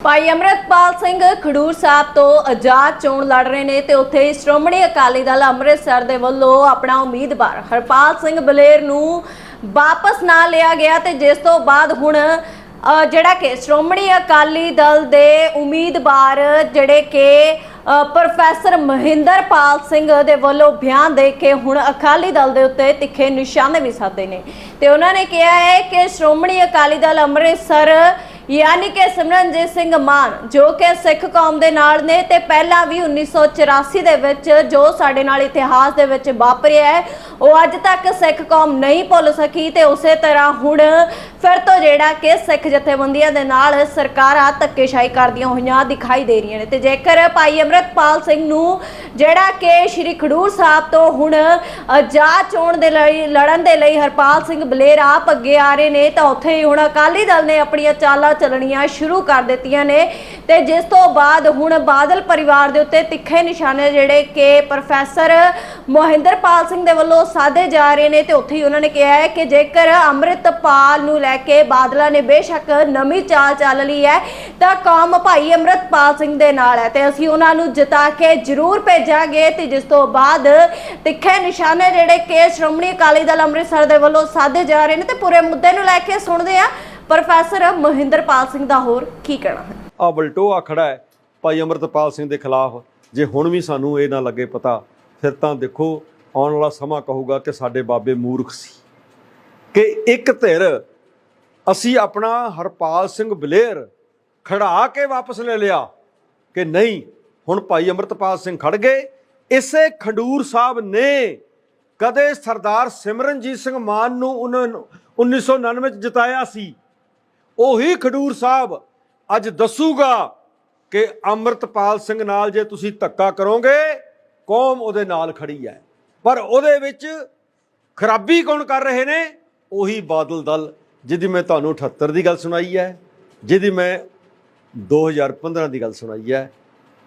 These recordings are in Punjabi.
ਭਾਈ ਅਮਰਤਪਾਲ ਸਿੰਘ ਖਡੂਰ ਸਾਹਿਬ ਤੋਂ ਆਜ਼ਾਦ ਚੋਣ ਲੜ ਰਹੇ ਨੇ ਤੇ ਉੱਥੇ ਹੀ ਸ਼੍ਰੋਮਣੀ ਅਕਾਲੀ ਦਲ ਅੰਮ੍ਰਿਤਸਰ ਦੇ ਵੱਲੋਂ ਆਪਣਾ ਉਮੀਦਵਾਰ ਹਰਪਾਲ ਸਿੰਘ ਬਲੇਰ ਨੂੰ ਵਾਪਸ ਨਾ ਲਿਆ ਗਿਆ ਤੇ ਜਿਸ ਤੋਂ ਬਾਅਦ ਹੁਣ ਜਿਹੜਾ ਕਿ ਸ਼੍ਰੋਮਣੀ ਅਕਾਲੀ ਦਲ ਦੇ ਉਮੀਦਵਾਰ ਜਿਹੜੇ ਕਿ ਪ੍ਰੋਫੈਸਰ ਮਹਿੰਦਰਪਾਲ ਸਿੰਘ ਦੇ ਵੱਲੋਂ ਬਿਆਨ ਦੇ ਕੇ ਹੁਣ ਅਕਾਲੀ ਦਲ ਦੇ ਉੱਤੇ ਤਿੱਖੇ ਨਿਸ਼ਾਨੇ ਵੀ ਸਾਧੇ ਨੇ। ਤੇ ਉਹਨਾਂ ਨੇ ਕਿਹਾ ਹੈ ਕਿ ਸ਼੍ਰੋਮਣੀ ਅਕਾਲੀ ਦਲ ਅੰਮ੍ਰਿਤਸਰ ਯਾਨੀ ਕਿ ਸਿਮਰਨਜੀਤ ਸਿੰਘ ਮਾਨ, ਜੋ ਕਿ ਸਿੱਖ ਕੌਮ ਦੇ ਨਾਲ ਨੇ ਤੇ ਪਹਿਲਾਂ ਵੀ 1984 ਦੇ ਵਿੱਚ ਜੋ ਸਾਡੇ ਨਾਲ ਇਤਿਹਾਸ ਦੇ ਵਿੱਚ ਵਾਪਰਿਆ ਹੈ, ਉਹ ਅੱਜ ਤੱਕ ਸਿੱਖ ਕੌਮ ਨਹੀਂ ਭੁੱਲ ਸਕੀ ਤੇ ਉਸੇ ਤਰ੍ਹਾਂ ਹੁਣ ਫਿਰ ਤੋਂ ਜਿਹੜਾ ਕਿ ਸਿੱਖ ਜਥੇਬੰਦੀਆਂ ਦੇ ਨਾਲ ਸਰਕਾਰਾਂ ਧੱਕੇਸ਼ਾਹੀ ਕਰਦੀਆਂ ਹੋਈਆਂ ਦਿਖਾਈ ਦੇ ਰਹੀਆਂ ਨੇ। ਤੇ ਜੇਕਰ ਭਾਈ ਅਮਰਤਪਾਲ ਸਿੰਘ ਨੂੰ ਜਿਹੜਾ ਕਿ ਸ਼੍ਰੀ ਖਡੂਰ ਸਾਹਿਬ ਤੋਂ ਹੁਣ ਆਜ਼ਾਦ ਚੋਣ ਦੇ ਲਈ, ਲੜਨ ਦੇ ਲਈ ਹਰਪਾਲ ਸਿੰਘ ਬਲੇਰ ਆਪ ਅੱਗੇ ਆ ਰਹੇ ਨੇ, ਤਾਂ ਉੱਥੇ ਹੀ ਹੁਣ ਅਕਾਲੀ ਦਲ ਨੇ ਆਪਣੀਆਂ ਚਾਲਾਂ ਚੱਲਣੀਆਂ ਸ਼ੁਰੂ ਕਰ ਦਿੱਤੀਆਂ ਨੇ। ਤੇ ਜਿਸ ਤੋਂ ਬਾਅਦ ਹੁਣ ਬਾਦਲ ਪਰਿਵਾਰ ਦੇ ਉੱਤੇ ਤਿੱਖੇ ਨਿਸ਼ਾਨੇ ਜਿਹੜੇ ਕਿ ਪ੍ਰੋਫੈਸਰ ਮੋਹਿੰਦਰਪਾਲ ਸਿੰਘ ਦੇ ਵੱਲੋਂ ਸਾਧੇ ਜਾ ਰਹੇ ਨੇ, ਤੇ ਉੱਥੇ ਹੀ ਉਹਨਾਂ ਨੇ ਕਿਹਾ ਹੈ ਕਿ ਜੇਕਰ ਅੰਮ੍ਰਿਤਪਾਲ ਨੂੰ ਲੈ ਕੇ ਬਾਦਲਾਂ ਨੇ ਬੇਸ਼ੱਕ ਨਵੀਂ ਚਾਲ ਚੱਲ ਲਈ ਹੈ ਤਾਂ ਕੌਮ ਭਾਈ ਅੰਮ੍ਰਿਤਪਾਲ ਸਿੰਘ ਦੇ ਨਾਲ ਹੈ ਤੇ ਅਸੀਂ ਉਹਨਾਂ ਨੂੰ ਜਿਤਾ ਕੇ ਜ਼ਰੂਰ ਭੇਜਾਂਗੇ ਤੇ ਜਿਸ ਤੋਂ ਬਾਅਦ ਤਿੱਖੇ ਨਿਸ਼ਾਨੇ ਜਿਹੜੇ ਕਿ ਸ਼੍ਰੋਮਣੀ ਅਕਾਲੀ ਦਲ ਅੰਮ੍ਰਿਤਸਰ ਦੇ ਵੱਲੋਂ ਸਾਧੇ ਜਾ ਰਹੇ ਨੇ ਤੇ ਪੂਰੇ ਮੁੱਦੇ ਨੂੰ ਲੈ ਕੇ ਸੁਣਦੇ ਆ ਪ੍ਰੋਫੈਸਰ ਮਹਿੰਦਰਪਾਲ ਸਿੰਘ ਦਾ ਹੋਰ ਕੀ ਕਹਿਣਾ ਹੈ। ਆ ਬਲਟੋਆ ਖੜਾ ਹੈ ਭਾਈ ਅਮਰਤਪਾਲ ਸਿੰਘ ਦੇ ਖਿਲਾਫ। ਜੇ ਹੁਣ ਵੀ ਸਾਨੂੰ ਇਹ ਨਾ ਲੱਗੇ ਪਤਾ, ਫਿਰ ਤਾਂ ਦੇਖੋ, ਆਉਣ ਵਾਲਾ ਸਮਾਂ ਕਹੂਗਾ ਕਿ ਸਾਡੇ ਬਾਬੇ ਮੂਰਖ ਸੀ। ਕਿ ਇੱਕ ਧਿਰ, ਅਸੀਂ ਆਪਣਾ ਹਰਪਾਲ ਸਿੰਘ ਬਲੇਰ ਖੜਾ ਕੇ ਵਾਪਸ ਲੈ ਲਿਆ ਕਿ ਨਹੀਂ, ਹੁਣ ਭਾਈ ਅਮਰਤਪਾਲ ਸਿੰਘ ਖੜ ਗਏ। ਇਸੇ ਖੰਡੂਰ ਸਾਹਿਬ ਨੇ ਕਦੇ ਸਰਦਾਰ ਸਿਮਰਨਜੀਤ ਸਿੰਘ ਮਾਨ ਨੂੰ ਉਨ- 1999 ਚ ਜਿਤਾਇਆ ਸੀ। ਉਹੀ ਖਡੂਰ ਸਾਹਿਬ ਅੱਜ ਦੱਸੂਗਾ ਕਿ ਅੰਮ੍ਰਿਤਪਾਲ ਸਿੰਘ ਨਾਲ ਜੇ ਤੁਸੀਂ ਧੱਕਾ ਕਰੋਗੇ, ਕੌਮ ਉਹਦੇ ਨਾਲ ਖੜੀ ਹੈ। ਪਰ ਉਹਦੇ ਵਿੱਚ ਖਰਾਬੀ ਕੌਣ ਕਰ ਰਹੇ ਨੇ? ਉਹੀ ਬਾਦਲ ਦਲ, ਜਿਹਦੀ ਮੈਂ ਤੁਹਾਨੂੰ 78 ਦੀ ਗੱਲ ਸੁਣਾਈ ਹੈ, ਜਿਹਦੀ ਮੈਂ 2015 ਦੀ ਗੱਲ ਸੁਣਾਈ ਹੈ।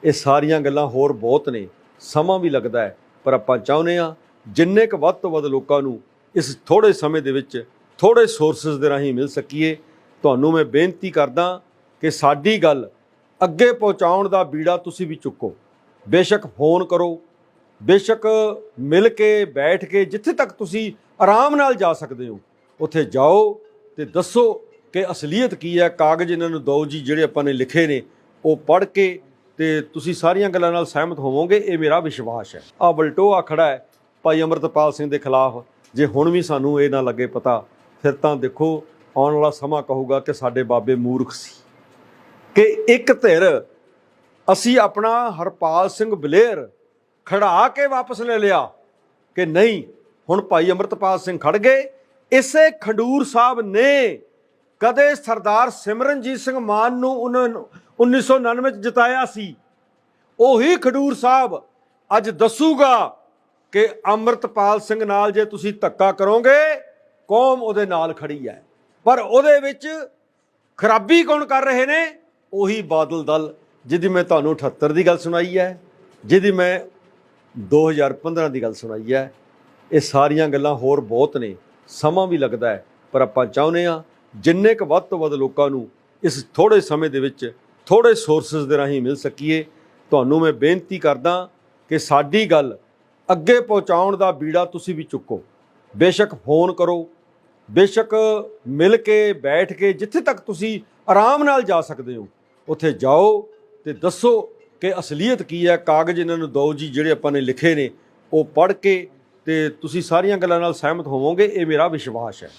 ਇਹ ਸਾਰੀਆਂ ਗੱਲਾਂ ਹੋਰ ਬਹੁਤ ਨੇ। ਸਮਾਂ ਵੀ ਲੱਗਦਾ ਹੈ, ਪਰ ਆਪਾਂ ਚਾਹੁੰਦੇ ਆ ਜਿੰਨੇ ਕੁ ਵੱਧ ਤੋਂ ਵੱਧ ਲੋਕਾਂ ਨੂੰ ਇਸ ਥੋੜੇ ਸਮੇਂ ਦੇ ਵਿੱਚ ਥੋੜੇ ਸੋਰਸਸ ਦੇ ਰਾਹੀਂ ਮਿਲ ਸਕੀਏ, ਤੁਹਾਨੂੰ ਮੈਂ ਬੇਨਤੀ ਕਰਦਾ ਕਿ ਸਾਡੀ ਗੱਲ ਅੱਗੇ ਪਹੁੰਚਾਉਣ ਦਾ ਬੀੜਾ ਤੁਸੀਂ ਵੀ ਚੁੱਕੋ। ਬੇਸ਼ੱਕ ਫੋਨ ਕਰੋ, ਬੇਸ਼ੱਕ ਮਿਲ ਕੇ ਬੈਠ ਕੇ ਜਿੱਥੇ ਤੱਕ ਤੁਸੀਂ ਆਰਾਮ ਨਾਲ ਜਾ ਸਕਦੇ ਹੋ, ਉੱਥੇ ਜਾਓ ਤੇ ਦੱਸੋ ਕਿ ਅਸਲੀਅਤ ਕੀ ਹੈ ਕਾਗਜ਼ ਇਹਨਾਂ ਨੂੰ ਦਿਓ ਜੀ, ਜਿਹੜੇ ਆਪਾਂ ਨੇ ਲਿਖੇ ਨੇ, ਉਹ ਪੜ੍ਹ ਕੇ ਤੇ ਤੁਸੀਂ ਸਾਰੀਆਂ ਗੱਲਾਂ ਨਾਲ ਸਹਿਮਤ ਹੋਵੋਗੇ, ਇਹ ਮੇਰਾ ਵਿਸ਼ਵਾਸ ਹੈ। ਆ ਬਲਟੋਆ ਖੜਾ ਹੈ, ਭਾਈ ਅਮਰਤਪਾਲ ਸਿੰਘ ਦੇ ਖਿਲਾਫ। ਜੇ ਹੁਣ ਵੀ ਸਾਨੂੰ ਇਹ ਨਾ ਲੱਗੇ ਪਤਾ, ਫਿਰ ਤਾਂ ਦੇਖੋ, ਆਉਣ ਵਾਲਾ ਸਮਾਂ ਕਹੂਗਾ ਕਿ ਸਾਡੇ ਬਾਬੇ ਮੂਰਖ ਸੀ। ਕਿ ਇੱਕ ਧਿਰ, ਅਸੀਂ ਆਪਣਾ ਹਰਪਾਲ ਸਿੰਘ ਬਲੇਰ ਖੜਾ ਕੇ ਵਾਪਸ ਲੈ ਲਿਆ ਕਿ ਨਹੀਂ, ਹੁਣ ਭਾਈ ਅਮਰਤਪਾਲ ਸਿੰਘ ਖੜ ਗਏ, ਇਸੇ ਖੰਡੂਰ ਸਾਹਿਬ ਨੇ ਕਦੇ ਸਰਦਾਰ ਸਿਮਰਨਜੀਤ ਸਿੰਘ ਮਾਨ ਨੂੰ ਉਨ- 1999 ਚ ਜਿਤਾਇਆ ਸੀ, ਉਹੀ ਖਡੂਰ ਸਾਹਿਬ ਅੱਜ ਦੱਸੂਗਾ ਕਿ ਅੰਮ੍ਰਿਤਪਾਲ ਸਿੰਘ ਨਾਲ ਜੇ ਤੁਸੀਂ ਧੱਕਾ ਕਰੋਗੇ, ਕੌਮ ਉਹਦੇ ਨਾਲ ਖੜੀ ਹੈ। ਪਰ ਉਹਦੇ ਵਿੱਚ ਖਰਾਬੀ ਕੌਣ ਕਰ ਰਹੇ ਨੇ? ਉਹੀ ਬਾਦਲ ਦਲ, ਜਿਹਦੀ ਮੈਂ ਤੁਹਾਨੂੰ 78 ਦੀ ਗੱਲ ਸੁਣਾਈ ਹੈ, ਜਿਹਦੀ ਮੈਂ 2015 ਦੀ ਗੱਲ ਸੁਣਾਈ ਹੈ। ਇਹ ਸਾਰੀਆਂ ਗੱਲਾਂ ਹੋਰ ਬਹੁਤ ਨੇ, ਸਮਾਂ ਵੀ ਲੱਗਦਾ ਹੈ, ਪਰ ਆਪਾਂ ਚਾਹੁੰਦੇ ਆ ਜਿੰਨੇ ਕੁ ਵੱਧ ਤੋਂ ਵੱਧ ਲੋਕਾਂ ਨੂੰ ਇਸ ਥੋੜੇ ਸਮੇਂ ਦੇ ਵਿੱਚ ਥੋੜੇ ਸੋਰਸਸ ਦੇ ਰਾਹੀਂ ਮਿਲ ਸਕੀਏ, ਤੁਹਾਨੂੰ ਮੈਂ ਬੇਨਤੀ ਕਰਦਾ ਕਿ ਸਾਡੀ ਗੱਲ ਅੱਗੇ ਪਹੁੰਚਾਉਣ ਦਾ ਬੀੜਾ ਤੁਸੀਂ ਵੀ ਚੁੱਕੋ। ਬੇਸ਼ੱਕ ਫੋਨ ਕਰੋ, ਬੇਸ਼ੱਕ ਮਿਲ ਕੇ, ਬੈਠ ਕੇ, ਜਿੱਥੇ ਤੱਕ ਤੁਸੀਂ ਆਰਾਮ ਨਾਲ ਜਾ ਸਕਦੇ ਹੋ, ਉੱਥੇ ਜਾਓ ਤੇ ਦੱਸੋ ਕਿ ਅਸਲੀਅਤ ਕੀ ਹੈ, ਕਾਗਜ਼ ਇਹਨਾਂ ਨੂੰ ਦਿਓ ਜੀ, ਜਿਹੜੇ ਆਪਾਂ ਨੇ ਲਿਖੇ ਨੇ, ਉਹ ਪੜ੍ਹ ਕੇ ਤੇ ਤੁਸੀਂ ਸਾਰੀਆਂ ਗੱਲਾਂ ਨਾਲ ਸਹਿਮਤ ਹੋਵੋਗੇ, ਇਹ ਮੇਰਾ ਵਿਸ਼ਵਾਸ ਹੈ।